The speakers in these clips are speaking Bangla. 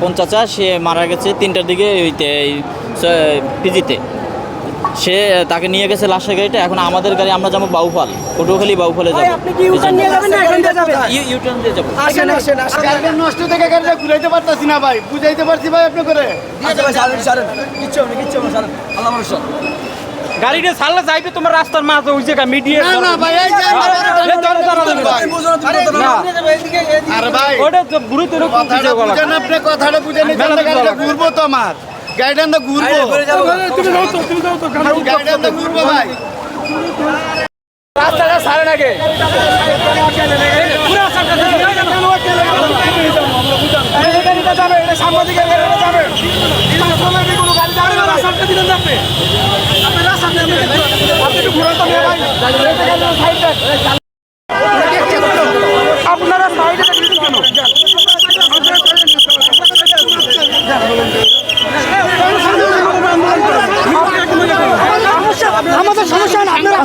আপন চাচা সে মারা গেছে তিনটার দিকে ওইতে এই পিজিতে। সে তাকে নিয়ে গেছে লাশের গাড়িটা এখন আমাদের গাড়ি আমরা যাব বাউফল। পটুয়াখালী বাউফলে ভাই যাব আপনি ইউটার্ন নিয়ে যাবেন না এখান দিয়ে যাবেন ইউ- ইউটার্ন দিয়ে যাব। আসেন আসেন আসেন। গাড়িটা নষ্ট থেকে গাড়িটা ঘুরাইতে পারতাছি না ভাই। বুঝাইতে পারছি ভাই আপনি করে। আচ্ছা ভাই সারেন সারেন। কিচ্ছু হবে না কিচ্ছু হবে না সারেন। আল্লাহ ভরসা। গাড়িটা ছাড়লে যাইবে তোমার রাস্তার মাঝে ওই জায়গা মিডিয়া না না এই যে আমার এ, ধরো, ধরো, ধরো, ভাই। আরে ভাই ওটা তো বুড়িতে কথাটা বুঝেন আপনি কথাটা বুঝেন এই জন্য গাড়িটা ঘুরবো তো আমার গাড়িটা আমরা ঘুরবো গাড়িটা আমরা ঘুরবো ভাই রাস্তাটা ছাড়ে নাকি আপনারা সাইডে কেন আমাদের সমস্যা না আপনারা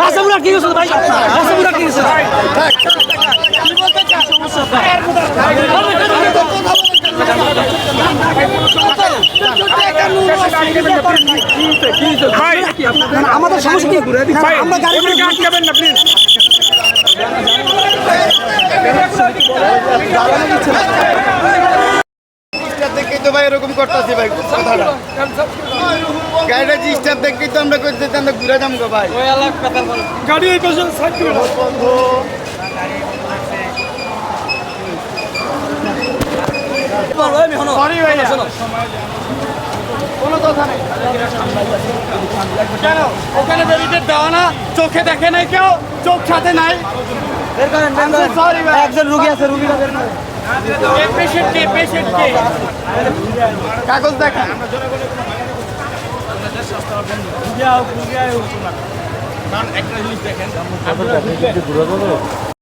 রাসামুরা কি হয়েছে ভাই? রাসামুরা কি আমাদের সমস্যা কি? আমরা গাড়ি না প্লিজ দেখেই তো ভাই এরকম করতেছি ভাই কথাটা। গাড়িটা যে স্টার দেখেই তো আমরা করতে আমরা ঘুরে যাম গো ভাই গাড়ি এই পাশে সাইড সরি ভাই কোনো কথা নেই। কেন? ওখানে ব্যারিকেড দেওয়া না চোখে দেখে নাই কেউ চোখ সাথে নাই। সরি ভাই একজন রুগী আছে রুগীরা বের করেন। পেশেন্ট কে পেশেন্ট কে কাগজ দেখা